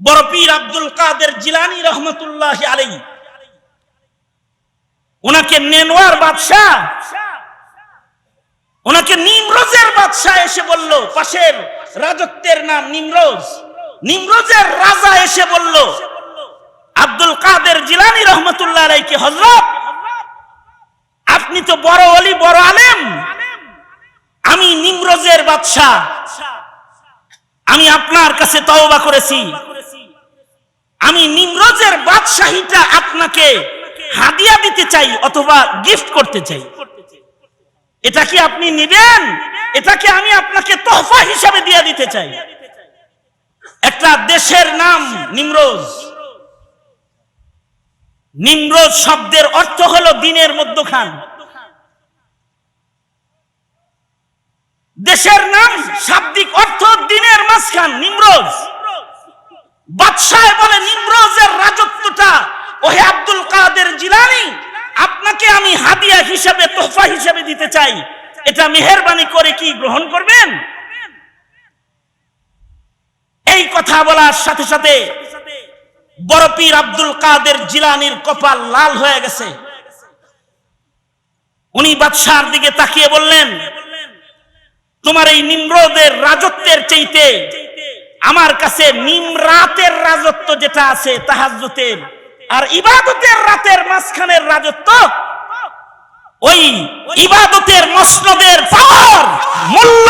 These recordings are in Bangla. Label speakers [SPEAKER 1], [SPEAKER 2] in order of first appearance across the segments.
[SPEAKER 1] বড় পীর আব্দুল কাদের জিলানি রহমতুল্লাহ আলাই ওনাকে নেনোয়ার বাদশাহ, ওনাকে নিমরোজের বাদশাহ এসে বলল, পাশের রাজত্বের নাম নিমরোজ। নিমরোজের রাজা এসে বলল, আব্দুল কাদের জিলানি রহমতুল্লাহ আলাইকে হজরত আপনি তো বড় অলি, বড় আলেম। আমি নিমরোজের বাদশাহ। আমি আপনার কাছে তওবা করেছি। আমি নিমরোজের বাদশাহীটা আপনাকে হাদিয়া দিতে চাই অথবা গিফট করতে চাই। এটা কি আপনি নিবেন? এটাকে আমি আপনাকে তোহফা হিসাবে দিয়ে দিতে চাই? একটা দেশের নাম নিমরোজ। নিমরোজ শব্দের অর্থ হলো দিনের মধ্যখান। দেশের নাম শাব্দিক অর্থ দিনের মাঝখান, নিমরোজ। বাদশাহ বলে নিমরোজের রাজত্বটা, ওহে আব্দুল কাদের জিলানি, আপনাকে আমি হাদিয়া হিসাবে, তোহফা হিসাবে দিতে চাই। এটা মেহরবানি করে কি গ্রহণ করবেন? এই কথা বলার সাথে সাথে বড় পীর আব্দুল কাদের জিলানির কপাল লাল হয়ে গেছে। উনি বাদশার দিকে তাকিয়ে বললেন, তোমার এই নিম্রদের রাজত্বের চাইতে আমার কাছে নিমরাতের রাজত্ব যেটা আছে তাহাজ্জুতের আর ইবাদতের রাতের মাঝখানের রাজত্ব, ওই ইবাদতের মসনদের পাওয়ার মূল্য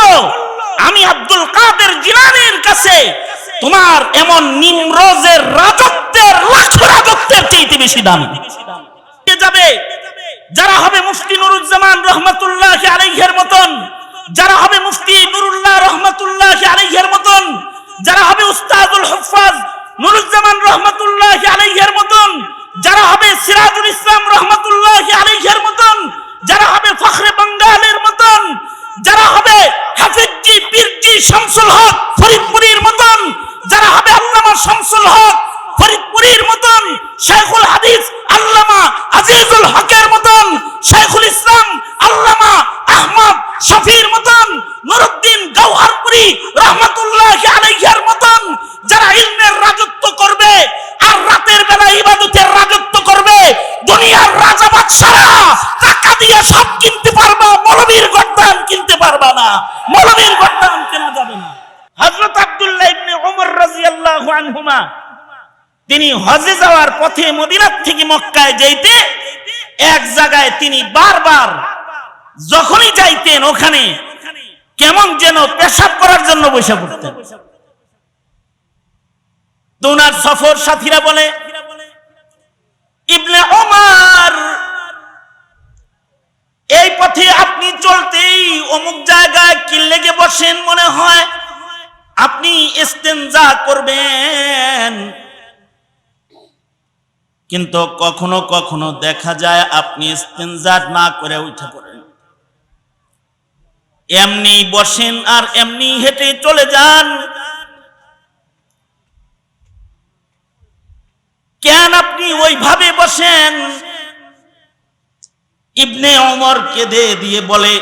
[SPEAKER 1] আমি আব্দুল কাদের জিলানির কাছে তোমার এমন নিমরোজের রাজত্বের লাখ রাজত্বের চাইতে বেশি দামি। যাবে? যারা হবে মুফতি নুরুজ্জামান রহমতুল্লাহ আলাইহের মতন, যারা হবে মুফতি নুরুল্লাহ রহমতুল্লাহ আলাইহের মতন যারা হবে উস্তাদুল হুফাজ নুরুজ্জামান রহমতুল্লাহ আলাইহের মতন, যারা হবে সিরাজুল ইসলাম রহমতুল্লাহ আলাইহের মতন, যারা হবে ফখরে বাঙ্গালের মতন, যারা হবে হাফিজি, পীরজি, শামসুল হক ফরিদপুরীর মতন, যারা হবে আল্লামা শামসুল হক ফরিদপুরীর মতন শেখুল হাদিস আল্লামা আজিজুল হকের মতন শেখুল ইসলাম আল্লামা আহমদ শফির মতন নুরুদ্দিন গৌহারপুরি রহমতুল্লাহ আলাইহির মতন, যারা ইলমের রাজত্ব করবে আর রাতের বেলা ইবাদতের রাজত্ব করবে, দুনিয়ার রাজা বাদশারা টাকা দিয়ে সব কিনতে পারবা, মৌলবীর গর্দান কিনতে পারবা না, মৌলবীর গর্দান কেনা যাবে না। হযরত আব্দুল্লাহ ইবনে ওমর রাদিয়াল্লাহু আনহুমা, তিনি হজে যাওয়ার পথে মদিনার থেকে মক্কায় যাইতে, এক জায়গায় তিনি বারবার যখনই যাইতেন ওখানে কেমন যেন পেশাব করার জন্য বসে পড়তেন। তো ওনার সফর সাথীরা বলে, ইবনে ওমর, এই পথে আপনি চলতেই অমুক জায়গায় কি লেগে বসেন মনে হয়? আপনি ইস্তেঞ্জা করবেন। কিন্তু কখনো কখনো দেখা যায় আপনি ইস্তেঞ্জা না করে উঠে পড়েন। এমনি বসেন আর এমনি হেঁটে চলে যান। কেন আপনি ওইভাবে বসেন? ইবনে ওমর কেঁদে দিয়ে বলে,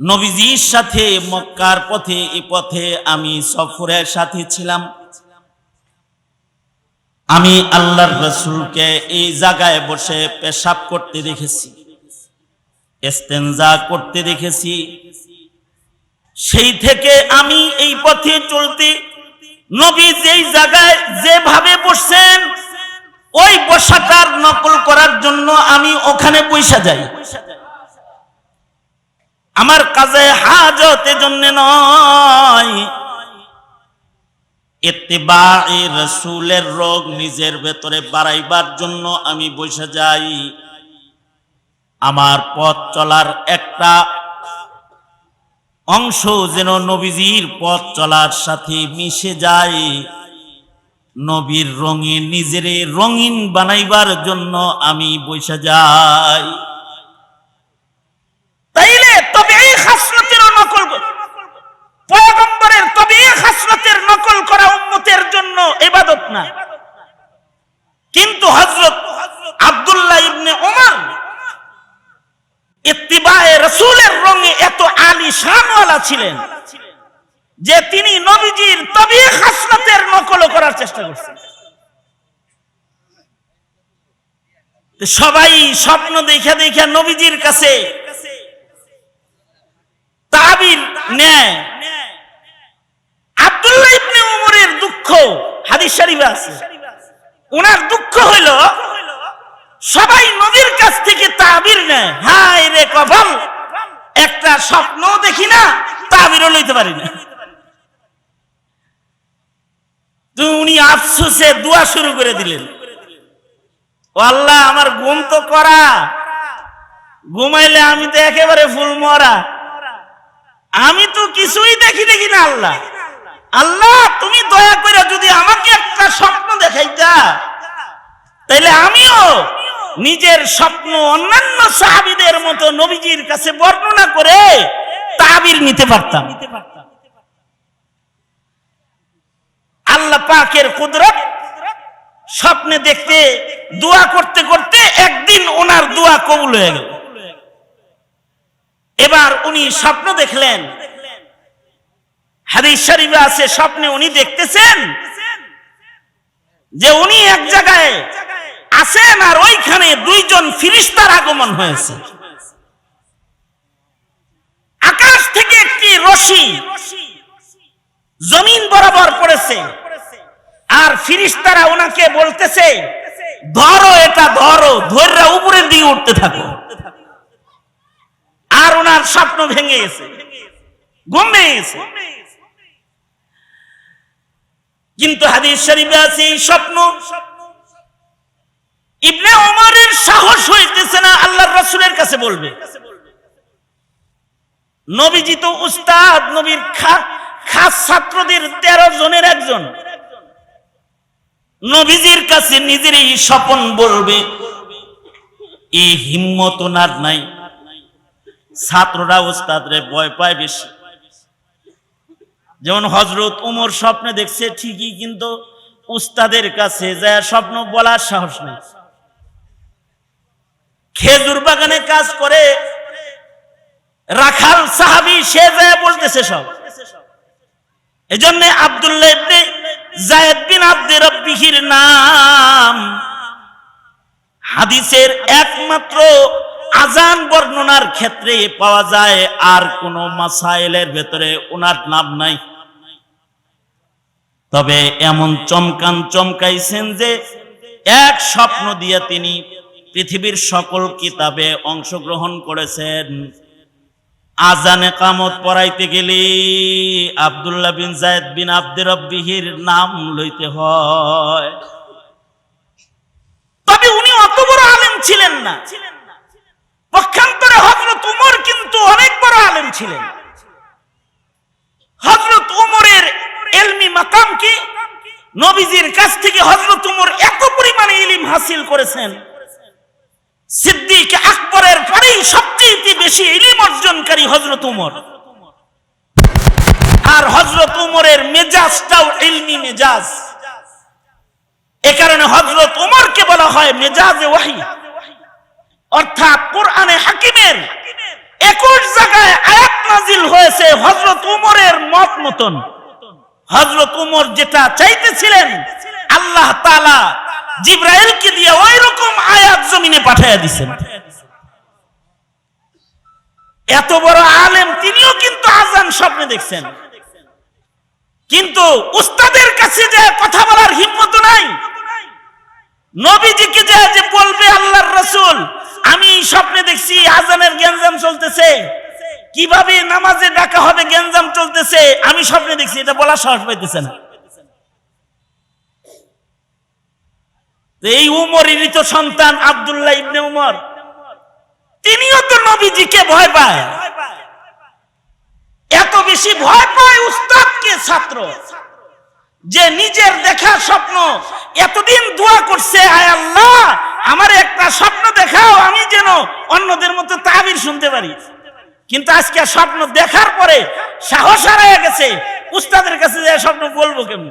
[SPEAKER 1] নবীজির সাথে মক্কার পথে, এ পথে আমি সফরের সাথে ছিলাম। আমি আল্লাহর রসুলকে এই জায়গায় বসে পেশাব করতে দেখেছি। এস্তেঞ্জা করতে দেখেছি। সেই থেকে আমি এই পথে চলতে, নবী যেই জায়গায় যেভাবে বসছেন, ওই বসাটার নকল করার জন্য আমি ওখানে পয়সা যাই। আমার কাজে হাজতে জন্য নয়। এত্তেবায়ে রসুলের রোগ নিজের ভেতরে বাড়াইবার জন্য আমি বসে যাই। আমার পথ চলার একটা অংশ যেন নবীজির পথ চলার সাথে মিশে যায়। নবীর রঙে নিজেরে রঙিন বানাইবার জন্য আমি বসে যাই। তাইলে তবে এই হাসরতেরও নকল পয়গম্বরের তবে এই হাসরতের নকল করা উম্মতের জন্য ইবাদত না। কিন্তু হযরত আব্দুল্লাহ ইবনে ওমর ইত্তিবায়ে রাসূলের রঙে এত শানওয়ালা ছিলেন যে তিনি নবীজির তবে হাসরতের নকল করার চেষ্টা করছে তো সবাই স্বপ্ন দেখা দেখা নবীজির কাছে তাবির নেয়। আব্দুল্লাহ ইবনে উমরের দুঃখ, হাদিস শরীফে আছে। ওনার দুঃখ হইল সবাই নবীর কাছ থেকে তাবির নেয়। হায় রে কপাল। একটা স্বপ্ন দেখি না, তাবিরও লইতে পারি না। উনি আফসোসে দোয়া শুরু করে দিলেন। আল্লাহ, আমার ঘুম তো করা ঘুমাইলে আমি তো একেবারে ফুল মরা। আমি তো কিছুই দেখি দেখি না আল্লাহ। আল্লাহ, তুমি দয়া করে যদি আমাকে একটা স্বপ্ন দেখাইতা, তাইলে আমিও নিজের স্বপ্ন অন্যান্য সাহাবিদের মতো নবীজির কাছে বর্ণনা করে তাবির নিতে পারতাম। আল্লাহ পাকের কুদরত স্বপ্নে দেখতে, দোয়া করতে করতে একদিন ওনার দোয়া কবুল হয়ে গেল। এবার উনি স্বপ্ন দেখলেন। হাদিস শরীফে আছে, স্বপ্নে উনি দেখতেছেন যে উনি এক জায়গায় আছেন আর ওইখানে দুইজন ফিরিস্তার আগমন হয়েছে। আকাশ থেকে একটি রশি জমিন বরাবর পড়েছে। আর ফিরিস্তারা ওনাকে বলতেছে, ধরো এটা, ধরো, ধৈর্য উপরের দিকে উঠতে থাকো। আর ওনার স্বপ্ন ভেঙে গেছে, ঘুম ভেঙে গেছে। কিন্তু হাদিস শরীফে আছে এই স্বপ্ন ইবনে ওমরের সাহস হইতেছে না, আল্লাহর রাসূলের কাছে বলবে। নবীজি তো উস্তাদ, নবীর খাস ছাত্রদের তেরো জনের একজন। নবীজির কাছে নিজের এই স্বপন বলবে এই হিম্মত ওনার নাই। ছাত্ররা উস্তাদরে ভয় পায় বেশি। যেমন হজরত উমর স্বপ্নে দেখছে ঠিকই, কিন্তু উস্তাদের কাছে যায় স্বপ্ন বলার সাহস নেই। খেজুর বাগানে কাজ করে। রাখাল সাহাবি, সে যায় বলতেছে সব। এজন্য আব্দুল্লাহ ইবনে জায়েদ বিন আব্দে রব্বিহির নাম। হাদিসের একমাত্র আজান বর্ণনার ক্ষেত্রে পাওয়া যায়, আর কোন মাসাইলের ভেতরে ওনার নাম নাই। তবে এমন চমকান চমকাইছেন যে, এক স্বপ্ন দিয়ে তিনি পৃথিবীর সকল কিতাবে অংশগ্রহণ করেছেন। আজানে কামত পড়াইতে গেলে আব্দুল্লাহ বিন জায়দ বিন আব্দুর রব্বিহির নাম লইতে হয়। তবে উনি অত বড় আলেম ছিলেন না। পক্ষান্তরে হজরত উমর কিন্তু অনেক বড় আলেম ছিলেন। হজরত উমরের এলমি মাকাম কি? নবীজির কাছ থেকে হজরত উমর এত পরিমাণে ইলিম হাসিল করেছেন। সিদ্দিক আকবরের পরেই সবচেয়ে বেশি ইলিম অর্জনকারী হজরত উমর। আর হজরত উমরের মেজাজটাও ইলমি মেজাজ। এ কারণে হজরত উমরকে বলা হয় মেজাজে ওয়াহি। অর্থাৎ কোরআনে হাকিমের একুশ জায়গায় আয়াত নাজিল হয়েছে হজরত উমরের মত মতন। হজরত উমর যেটা চাইতেছিলেন, আল্লাহ তাআলা জিব্রাইলকে দিয়ে ওই রকম আয়াত জমিনে পাঠিয়ে দিছেন। এত বড় আলেম, তিনিও কিন্তু আজান স্বপ্নে দেখছেন। কিন্তু উস্তাদের কাছে যে কথা বলার হিম্মত নাই। নবীজিকে যে যে বলবে আল্লাহর রসুল, আমি স্বপ্নে দেখছি আজানের গ্যাঞ্জাম চলতেছে। কীভাবে নামাজে ডাকা হবে গ্যাঞ্জাম চলতেছে, আমি স্বপ্নে দেখছি, এটা বলা সাহস পাইতেছে না। এই উমরেরই তো সন্তান আব্দুল্লাহ ইবনে উমর, তিনিও তো নবীজিকে ভয় পায়। এত বেশি ভয় পায় উস্তাদকে ছাত্র, যে নিজের দেখা স্বপ্ন, এতদিন দোয়া করছে, আয় আল্লাহ, আমার একটা স্বপ্ন দেখাও, আমি যেন অন্যদের মতো তাবির শুনতে পারি। কিন্তু আজকে স্বপ্ন দেখার পরে সাহস হারায় গেছে। উস্তাদের কাছে যে স্বপ্ন বলব কেমন?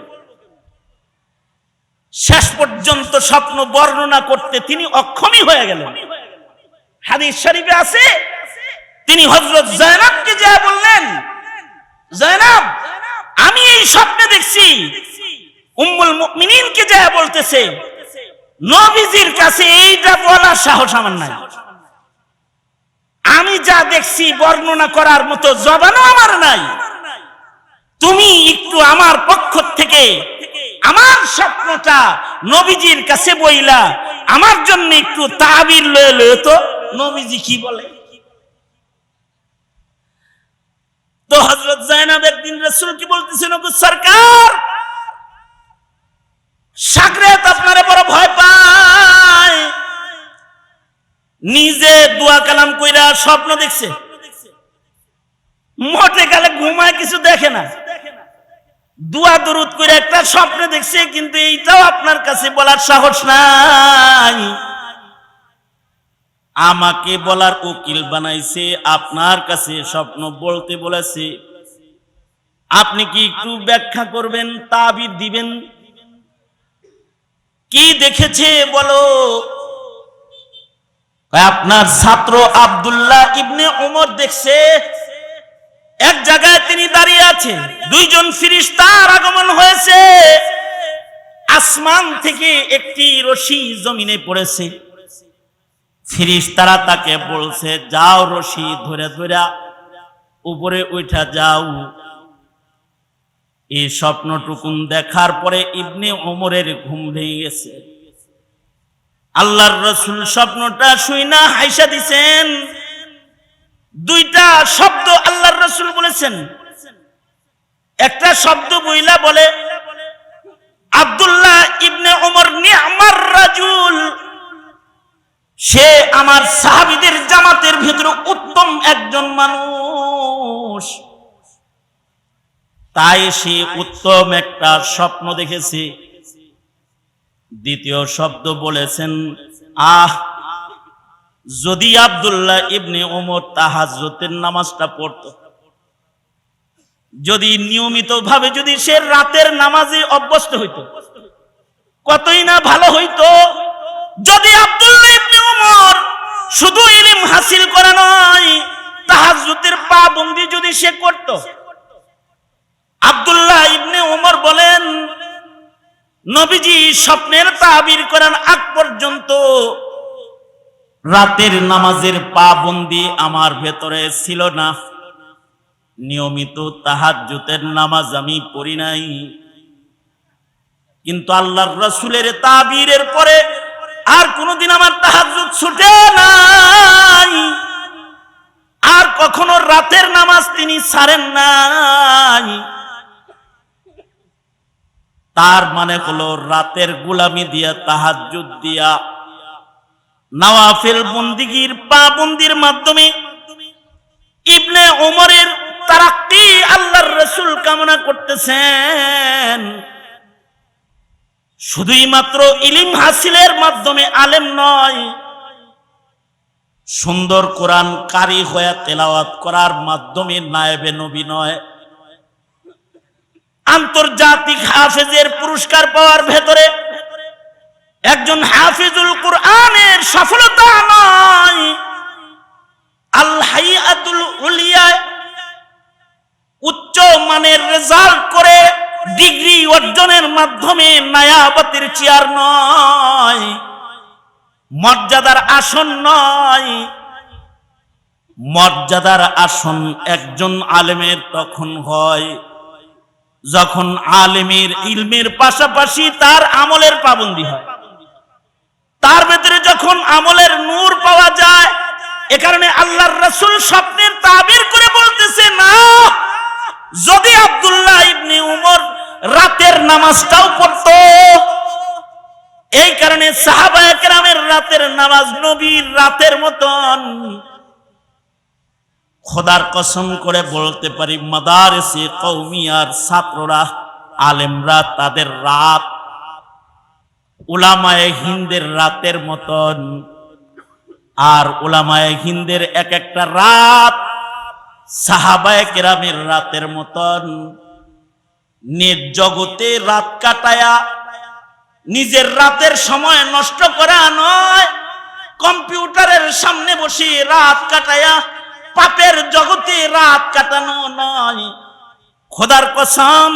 [SPEAKER 1] শেষ পর্যন্ত স্বপ্ন বর্ণনা করতে তিনি অক্ষমই হয়ে গেলেন। হাদিস শরীফে আছে, তিনি হজরত জয়নাবকে যা বললেন, জয়নাব, আমি এই স্বপ্নে দেখছি, উম্মুল মুমিনিনকে যা বলতেছে, নবীজির কাছে এইটা বলার সাহস আমার নাই। আমি যা দেখছি বর্ণনা করার মতো জবানও আমার নাই। তুমি একটু আমার পক্ষ থেকে আমার স্বপ্নটা নবীজির কাছে বইলা, আমার জন্য একটু তাবির লয়ে লয়ে তো নবীজি কি বলে? তো সরকার বড় ভয় পায়। নিজে দোয়া কালাম কইরা স্বপ্ন দেখছে। মোটে গেলে ঘুমায় কিছু দেখে না। দুয়া দরুদ করে একটা স্বপ্ন দেখছে, কিন্তু এইটাও আপনার কাছে বলার সাহস নাই। আমাকে বলার উকিল বানাইছে, আপনার কাছে স্বপ্ন বলতে বলেছে। আপনি কি একটু ব্যাখ্যা করবেন, তাবির দিবেন? কি দেখেছে বলো? আপনার ছাত্র আব্দুল্লাহ ইবনে ওমর দেখছে এক জায়গায় তিনি দাঁড়িয়ে আছেন। দুইজন ফিরিস্তার আগমন হয়েছে। আসমান থেকে একটি রশি জমিনে পড়েছে। ফিরিস্তারা তাকে বলছে, যাও রশি ধরে ধরে, উপরে উঠা যাও। এই স্বপ্নটুকুন দেখার পরে ইবনে ওমরের ঘুম ভেঙে গেছে। আল্লাহর রসুল স্বপ্নটা শুই না হাইসা দিছেন। দুইটা শব্দ আল্লাহর রসুল বলেছেন। একটা শব্দ বইলা বলে, আব্দুল্লাহ ইবনে ওমর নিয়ামার রাজুল, সে আমার সাহাবিদের জামাতের ভিতরে উত্তম একজন মানুষ। তাই সে উত্তম একটা স্বপ্ন দেখেছে। দ্বিতীয় শব্দ বলেছেন, আহ যদি আব্দুল্লাহ ইবনে ওমর তাহাজ্জতের নামাজটা পড়তো, যদি নিয়মিত ভাবে যদি সে রাতের নামাজে অভ্যস্ত হইতো, কতই না ভালো হইতো, যদি আব্দুল্লাহ ইবনে ওমর শুধু ইলিম হাসিল করা নয় তাহাজ্জুদের পাবন্দি যদি সে করত, আব্দুল্লাহ ইবনে ওমর বলেন, নবীজি স্বপ্নের তাবির করার আগ পর্যন্ত রাতের নামাজের পাবন্দি আমার ভেতরে ছিল না। নিয়মিত তাহাজ্জুতের নামাজ আমি পড়ি নাই। কিন্তু আল্লাহর রসুলের তাবিরের পরে আর কোনোদিন আমার তাহাজ্জুদ ছুটে নাই। আর কখনো রাতের নামাজ তিনি ছাড়েন নাই। তার মানে হলো রাতের গুলামি দিয়া, তাহাজ্জুদ দিয়া নওয়াফিল বন্দিগির পা বন্দির মাধ্যমে ইবনে ওমরের তারাক্কি আল্লাহর রসুল কামনা করতেছেন। শুধুই মাত্র ইলিম হাসিলের মাধ্যমে আলেম নয়, সুন্দর কোরআন কারি হয়ে তেলাওয়াত করার মাধ্যমে নায়েবে নবী নয়। আন্তর্জাতিক হাফেজের পুরস্কার পাওয়ার ভেতরে একজন হাফিজুল কোরআনের সফলতা নয় আল হাইয়াতুল উলিয়ায় উচ্চ মানের রেজাল্ট করে ডিগ্রি অর্জনের মাধ্যমে নায়াবতের চেয়ার নয় মর্যাদার আসন নয় মর্যাদার আসন একজন আলেমের তখন হয়, যখন আলেমের ইলমের পাশাপাশি তার আমলের পাবন্দি হয়। তার ভেতরে যখন আমলের নূর পাওয়া যায়, এ কারণে আল্লাহর রসুল স্বপ্নের তাবির করে বলতেছে, না, যদি আব্দুল্লাহ ইবনে উমর রাতের নামাজটাও পড়ত, এই কারণে সাহাবায়ে কেরামের রাতের নামাজ নবীর রাতের মতন। খোদার কসম করে বলতে পারি, মাদারেসে কৌমিয়ার ছাত্ররা, আলেমরা তাদের রাত উলামায়ে হিন্দের রাতের মতন। আর উলামায়ে হিন্দের এক একটা রাত সাহাবায় কেরামের রাতের মতন। নিজ জগতে রাত কাটায়া নিজের রাতের সময় নষ্ট করা নয়, কম্পিউটারের সামনে বসে রাত কাটায়া পাপের জগতে রাত কাটানো নয়। খোদার কসম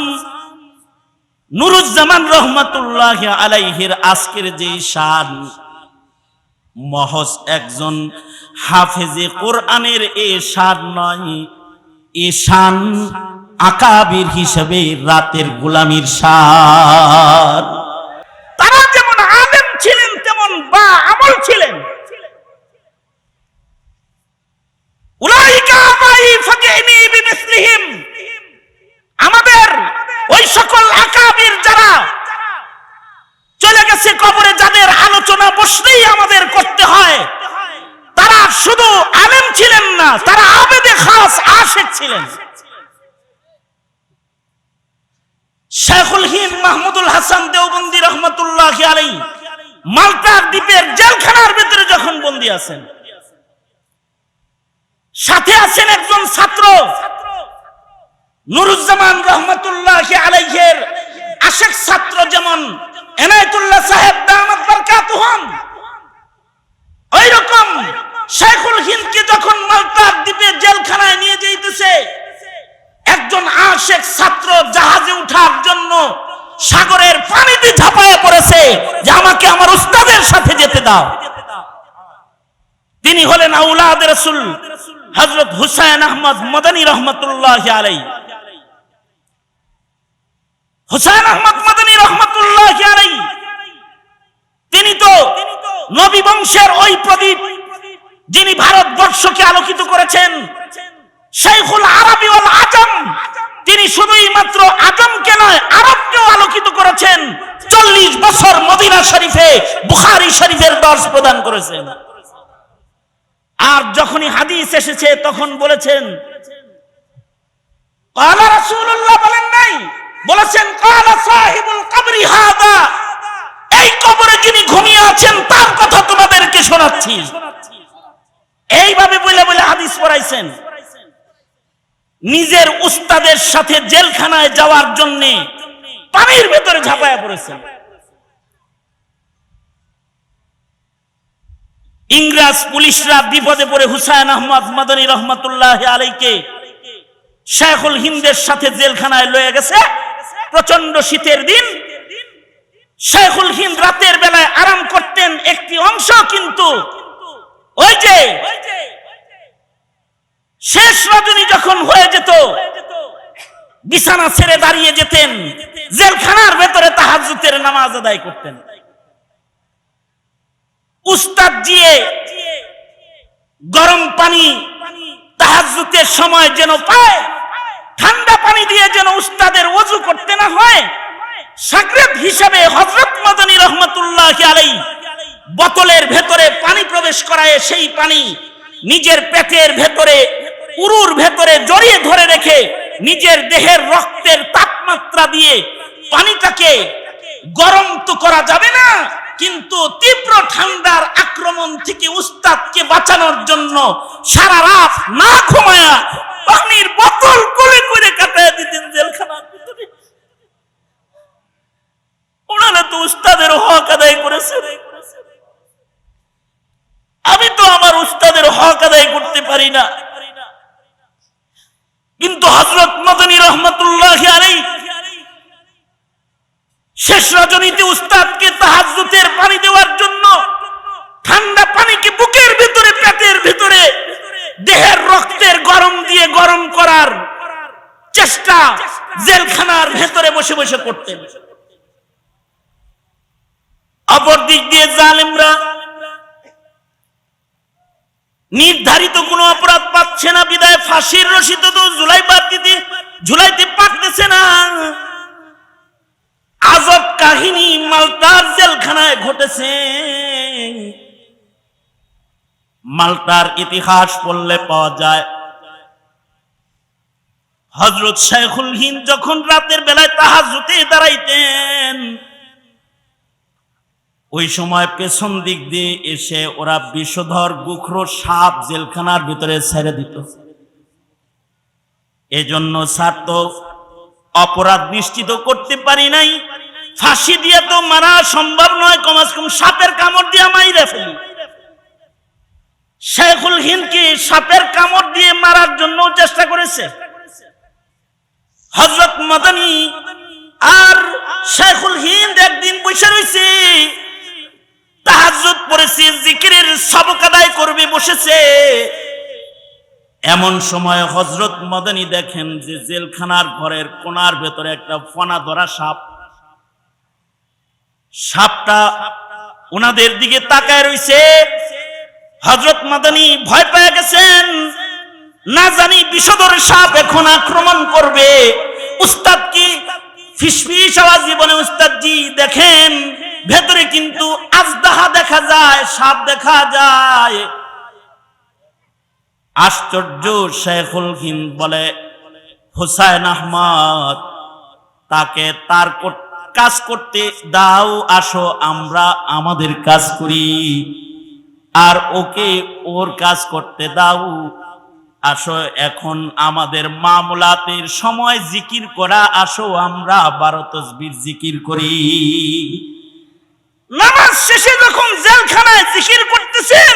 [SPEAKER 1] নুরুজ্জামান রহমাতুল্লাহ আলাইহির আজকের যে শান, মহজ একজন হাফেজে কোরআনের এ শান নয়, এ শান আকাবির হিসেবে রাতের গোলামির শান। তারা যেমন আলেম ছিলেন, তেমন বা আমল ছিলেন। আমাদের ওই সকল আকাবির যারা চলে গেছে কবরে, যাদের আলোচনা বসলেই আমাদের করতে হয়, তারা শুধু আলেম ছিলেন না, তারা আবেদে খাস আশেক ছিলেন। শেখুল হিন্দ মাহমুদুল হাসান দেওবন্দি রহমতুল্লাহ আলাই মালটার দ্বীপের জেলখানার ভিতরে যখন বন্দী আছেন, সাথে আছেন একজন ছাত্র নুরুজ্জামান রহমতুল্লাহ আলাইহের আশেক ছাত্র যেমন এনায়তুল্লাহ সাহেব দামাত বরকাতুহুম ওই রকম শেখুল হিন্দকে যখন মালটার দ্বীপে জেলখানায় নিয়ে যাইতেছে, একজন আশেক ছাত্র জাহাজে উঠার জন্য সাগরের পানিতে ঝাঁপায় পড়েছে যে আমাকে আমার উস্তাদের সাথে যেতে দাও। তিনি হলেন আউলাদ রসুল হজরত হুসাইন আহমদ মদনী রহমতুল্লাহ আলাই হুসাইন আহমদ মদনী রহমতুল্লাহ তিনি তো নবী বংশের ওই প্রদীপ যিনি ভারতবর্ষকে আলোকিত করেছেন শেখুল আরবি ওয়াল আজম, তিনি শুধুই মাত্র আজমকে নয়, আরবকেও আলোকিত করেছেন, চল্লিশ বছর মদিনা শরীফে, বুখারি শরীফের দর্শ প্রদান করেছেন। আর যখনই হাদিস এসেছে, তখন বলেছেন, কালা রাসূলুল্লাহ বলেন নাই বলেছেন এই কবরে যিনি ঘুমিয়ে আছেন, তার কথা তোমাদেরকে শোনাচ্ছি। এইভাবে বলে বলে হাদিস পড়াইছেন। নিজের উস্তাদের সাথে জেলখানায় যাওয়ার জন্য পানির ভেতরে ঝাঁপায়া পড়েছেন। ইংরেজ পুলিশরা বিপদে পড়ে হুসাইন আহমদ মাদানী রহমতুল্লাহ আলাইকে শেখুল হিন্দের সাথে জেলখানায় লয়ে গেছে। প্রচণ্ড শীতের দিন। শেখুল হিন্দ রাতের বেলায় আরাম করতেন একটি অংশ, কিন্তু ওই যে শেষ রজনী যখন হয়ে যেত, বিছানা ছেড়ে দাঁড়িয়ে যেতেন, জেলখানার ভেতরে তাহাজুতের নামাজ আদায় করতেন। উস্তাদ দিয়ে গরম পানি তাহাজুতের সময় যেন পায়, ঠান্ডা পানি দিয়ে যেন উস্তাদের ওযু করতে না হয়, সাগরেদ হিসাবে হযরত মদনী রহমতুল্লাহ আলাই বোতলের ভেতরে পানি প্রবেশ করায় সেই পানি নিজের পেটের ভেতরে, উরুর ভেতরে জড়িয়ে ধরে রেখে নিজের দেহের রক্তের তাপমাত্রা দিয়ে পানিটাকে গরম তো করা যাবে না। কিন্তু তীব্র ঠান্ডার আক্রমণ থেকে উস্তাদকে বাঁচানোর জন্য সারা রাত না ঘুমায়া পানির বোতল করে করে কাটায় দিতেন জেলখানার ভিতরে। ওনারা তো উস্তাদের হক আদায় করেছে আমি তো আমার উস্তাদের হক আদায় করতে পারি না। কিন্তু হজরত মদনী রহমতুল্লাহ আলাই শেষ রজনীতে উস্তাদকে তাহাজুতের পানি দেওয়ার জন্য, ঠান্ডা পানিকে বুকের ভিতরে, পেটের ভিতরে, দেহের রক্তের গরম দিয়ে গরম করার চেষ্টা জেলখানার ভেতরে বসে বসে করতেন। অপর দিক দিয়ে জালেমরা নির্ধারিত কোনো অপরাধ পাচ্ছে না, বিদায় ফাঁসির রশিদ তো জুলাই বাদ দিতে ঝুলাইতে পারতেছে না। আজব কাহিনী মালটার জেলখানায় ঘটেছে। মালটার ইতিহাস পড়লে পাওয়া যায়। হজরত শেখুল হিন্দ যখন রাতের বেলায় তাহাজুতে দাঁড়াইতেন, ওই সময় পেছন দিক দিয়ে এসে ওরা বিষধর, গুখরো সাপ জেলখানার ভিতরে ছেড়ে দিত। এজন্য স্যার তো অপরাধ নিশ্চিত করতে পারি নাই। ফাঁসি দিয়ে তো মারা সম্ভব নয় কমাস কম সাপের কামড় দিয়ে মাইরে ফেলি। শেখুল হিন্দকে সাপের কামড় দিয়ে মারার জন্য চেষ্টা করেছে? হজরত মদনী আর শেখুল হিন্দ একদিন বসে রয়েছে। তাহাজুদ পড়েছে, জিকিরের সবক আদায় করবে, বসেছে। এমন সময় হজরত মদনী দেখেন যে জেলখানার ঘরের কোনার ভেতরে একটা ফনা ধরা সাপ। সাপটা ওনাদের দিকে তাকায় রইছে। হজরত মাদানী ভয় পেয়ে গেছেন। না জানি বিষধর সাপ এখন আক্রমণ করবে। উস্তাদ কি ফিসফিস আওয়াজ জীবনে উস্তাদ জি দেখেন। ভেতরে কিন্তু আজদাহা দেখা যায়, সাপ দেখা যায়। আশ্চর্য শেখুল হিন্দ বলে, হুসাইন আহমদ, তাকে তার কাজ করতে দাও, আসো, আমরা আমাদের কাজ করি। আর ওকে ওর কাজ করতে দাও। আসো, এখন আমাদের মামলাতের সময় জিকির করা, আসো, আমরা বারো তসবির জিকির করি। নামাজ শেষে যখন জেলখানায় জিকির করতেছেন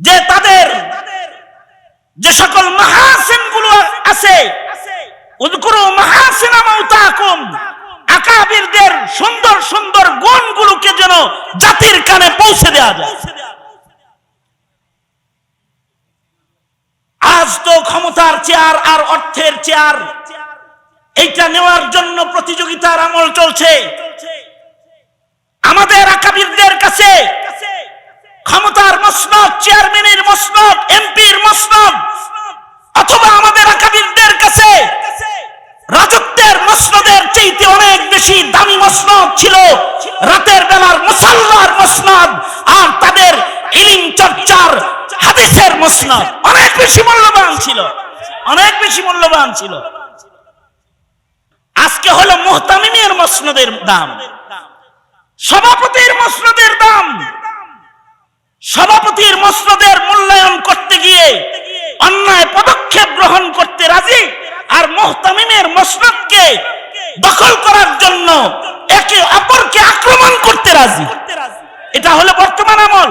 [SPEAKER 1] যে তাদের যে সকল মাহাসিনগুলো আছে সুন্দর সুন্দর গুণগুলোকে যেন জাতির কানে পৌঁছে দেওয়া যায়। আজ তো ক্ষমতার চেয়ার আর অর্থের চেয়ার, এইটা নেওয়ার জন্য প্রতিযোগিতার আমল চলছে। আমাদের আকাবিরদের কাছে ক্ষমতার মসনদ, চেয়ারম্যানের মসনদ, এমপির মসনদ, অথবা আমাদের আকাবিরদের কাছে রাজত্বের মসনদের চাইতে অনেক বেশি দামি মসনদ ছিল। রাতের বেলার মুসাল্লার মসনদ আর তাদের ইলিম চর্চার হাদিসের মসনদ অনেক বেশি মূল্যবান ছিল। অনেক বেশি মূল্যবান ছিল। আজকে হলো মুহতামিমের মসনদের দাম। সভাপতির মসনদের দাম। সভাপতির মসনদের মূল্যায়ন করতে গিয়ে অন্যায় পদক্ষেপ গ্রহণ করতে রাজি আর মোহতামিমের মসনদকে দখল করার জন্য একে অপরকে আক্রমণ করতে রাজি। এটা হলো বর্তমান আমল।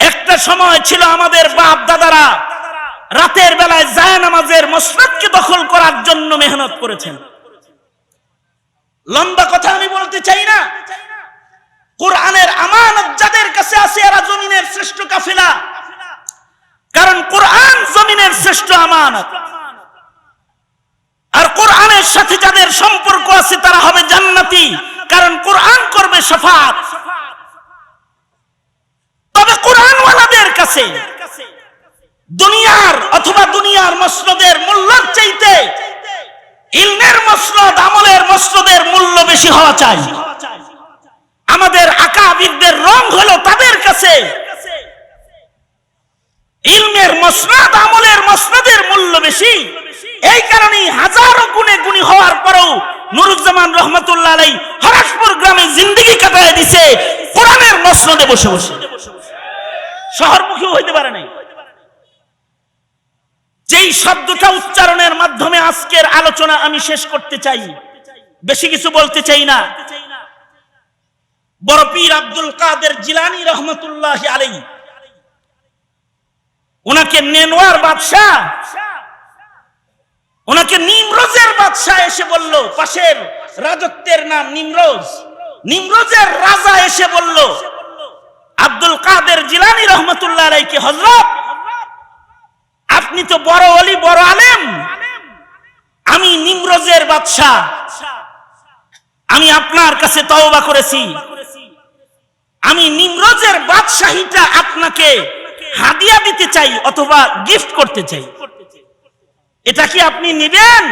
[SPEAKER 1] একটা সময় ছিল আমাদের বাপ দাদারা রাতের বেলায় জায় নামাজের মসনদকে দখল করার জন্য মেহনত করেছেন। লম্বা কথা আমি বলতে চাই না। কোরআনের আমানত যাদের কাছে আছে এরা জমিনের শ্রেষ্ঠ কাফিলা। কারণ কোরআন জমিনের শ্রেষ্ঠ আমানত। আর কোরআনের সাথে যাদের সম্পর্ক আছে তারা হবে জান্নাতি। কারণ কোরআন করবে শফাত তবে কোরআনওয়ালাদের কাছে দুনিয়ার অথবা দুনিয়ার মসনদের মূল্যের চাইতে ইলমের মসনদ, আমলের মসনদের মূল্য বেশি হওয়া চাই। আমাদের আকাবিরদের রং হলো তাদের কাছে। ইলমের মসনদ, আমলের মসনদের মূল্য বেশি। এই কারণেই হাজারো গুণে গুণী হওয়ার পরেও নুরুজ্জামান রহমতুল্লাহ আলাই হরাসপুর গ্রামে জিন্দগি কাটায় দিছে কোরআনের মসনদে বসে বসে। শহরমুখী হইতে পারে নাই। যেই শব্দটা উচ্চারণের মাধ্যমে আজকের আলোচনা আমি শেষ করতে চাই, বেশি কিছু বলতে চাই না। বড় পীর আব্দুল কাদের জিলানি রহমতুল্লাহ আলাই ওনাকে নেনোয়ার বাদশাহ, ওনাকে নিমরোজের বাদশাহ এসে বলল, পাশের রাজত্বের নাম নিমরোজ। নিমরোজের রাজা এসে বলল, আব্দুল কাদের জিলানি রহমতুল্লাহ আলাইকে হজরত আপনি তো বড় অলি, বড় আলেম। আমি নিমরোজের বাদশাহ। আমি আপনার কাছে তওবা করেছি। বাদশাহীটা আপনাকে হাদিয়া দিতে চাই অথবা গিফট করতে চাই। এটা কি আপনি নিবেন?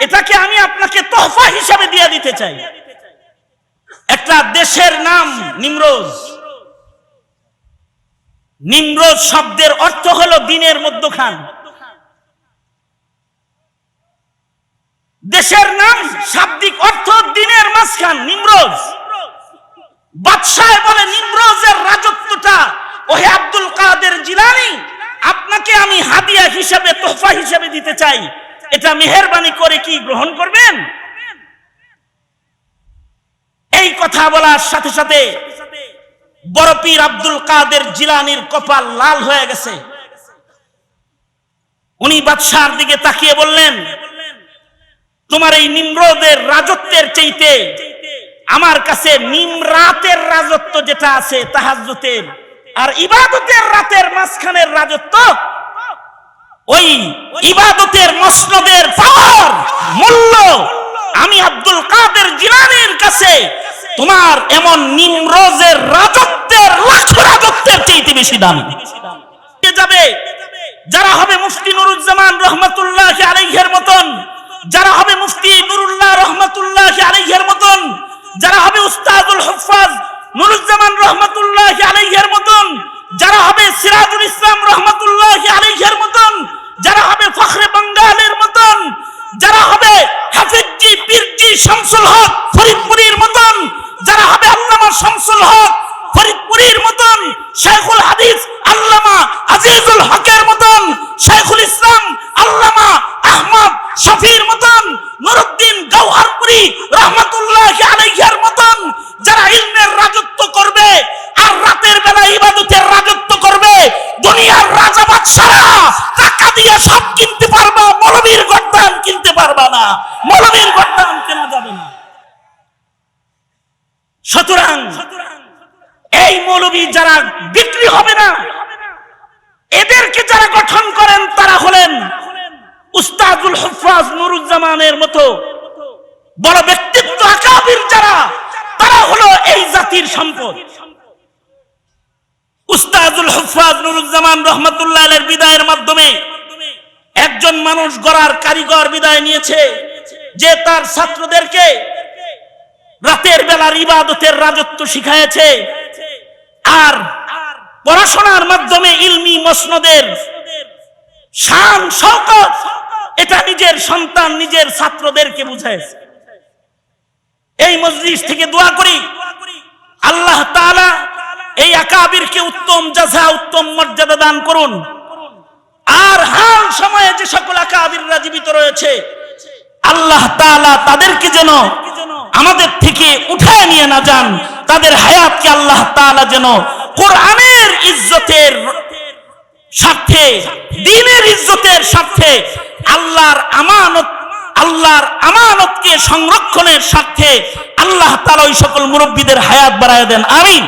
[SPEAKER 1] এটাকে আমি আপনাকে তোহফা হিসাবে দিয়ে দিতে চাই? একটা দেশের নাম নিমরোজ। নিমরোজ শব্দের অর্থ হলো দিনের মধ্যখান। দেশের নাম শাব্দিক অর্থ দিনের মাঝখান, নিমরোজ। বাদশাহ বলে নিমরোজের রাজত্বটা, ওহে আব্দুল কাদের জিলানি, আপনাকে আমি হাদিয়া হিসেবে, তোহফা হিসেবে দিতে চাই। এটা মেহেরবানি করে কি গ্রহণ করবেন? এই কথা বলার সাথে সাথে বড় পীর আব্দুল কাদের জিলানির কপাল লাল হয়ে গেছে। উনি বাদশার দিকে তাকিয়ে বললেন, তোমার এই নিম্রদের রাজত্বের চাইতে আমার কাছে নিমরাতের রাজত্ব যেটা আছে তাহাজ্জুতের আর ইবাদতের রাতের মাঝখানের রাজত্ব, ওই ইবাদতের মসনদের পাওয়ার মূল্য আমি আব্দুল কাদের জিলানির কাছে তোমার এমন নিমরোজের রাজত্বের লাখ রাজত্বের চাইতে বেশি দামি। যাবে? যারা হবে মুফতি নুরুজ্জামান রহমতুল্লাহ আলাইহের মতন, যারা হবে মুফতি নুরুল্লাহ রহমতুল্লাহ আলাইহের মতন যারা হবে উস্তাদুল হফাজ নুরুজ্জামান রহমতুল্লাহ আলাইহের মতন, যারা হবে সিরাজুল ইসলাম রহমতুল্লাহ আলাইহের মতন, যারা হবে ফখরে বাঙ্গালের মতন, যারা হবে হাফিজি পীরজি, শামসুল হক ফরিদপুরীর মতন, যারা হবে আল্লামা শামসুল হক ফরিদপুরীর মতন, শেখুল হাদিস আল্লামা আজিজুল হকের মতন শেখুল ইসলাম আল্লামা আহমদ শফির মতন নুরুদ্দিন গৌহারপুরি রহমতুল্লাহ আলাইহির মতন যারা ইলমের রাজত্ব করবে আর রাতের বেলা ইবাদতের রাজত্ব করবে দুনিয়ার রাজা বাদশারা টাকা দিয়ে সব কিনতে পারবা মৌলবীর গর্দান কিনতে পারবা না মৌলবীর গর্দান কেনা যাবে না সুতরাং এই মৌলবী যারা বিক্রি হবে না এদেরকে যারা গঠন করেন তারা হলেন উস্তাদুল হুফাজ নুরুজ্জামানের মতো বড় ব্যক্তিত্ব আকাবির যারা তারা হলো এই জাতির সম্পদ উস্তাদুল নুরুজ্জামান রহমতুল্লাহ আলের বিদায়ের মাধ্যমে একজন মানুষ গড়ার কারিগর বিদায় নিয়েছে, যে তার ছাত্রদেরকে রাতের বেলার ইবাদতের রাজত্ব শিখাইছে। আর পড়াশোনার মাধ্যমে ইলমি মসনদের শান, শওকত, এটা নিজের সন্তান, নিজের ছাত্রদেরকে বুঝাইছে। এই মজলিস থেকে দোয়া করি, আল্লাহ তাআলা এই আকাবিরকে উত্তম জাযা, উত্তম মর্যাদা দান করুন। আর হাল সময়ে যে সকল আকাবিররা জীবিত রয়েছে, আল্লাহ তাআলা তাদেরকে যেন আমাদের থেকে উঠায় নিয়ে না যান, তাদের হায়াতকে আল্লাহ তাআলা যেন কোরআনের ইজ্জতের স্বার্থে, দিনের ইজ্জতের স্বার্থে, আল্লাহর আমানত, আল্লাহর আমানতকে সংরক্ষণের স্বার্থে আল্লাহ তাআলা ওই সকল মুরব্বীদের হায়াত বাড়ায় দেন। আমিন।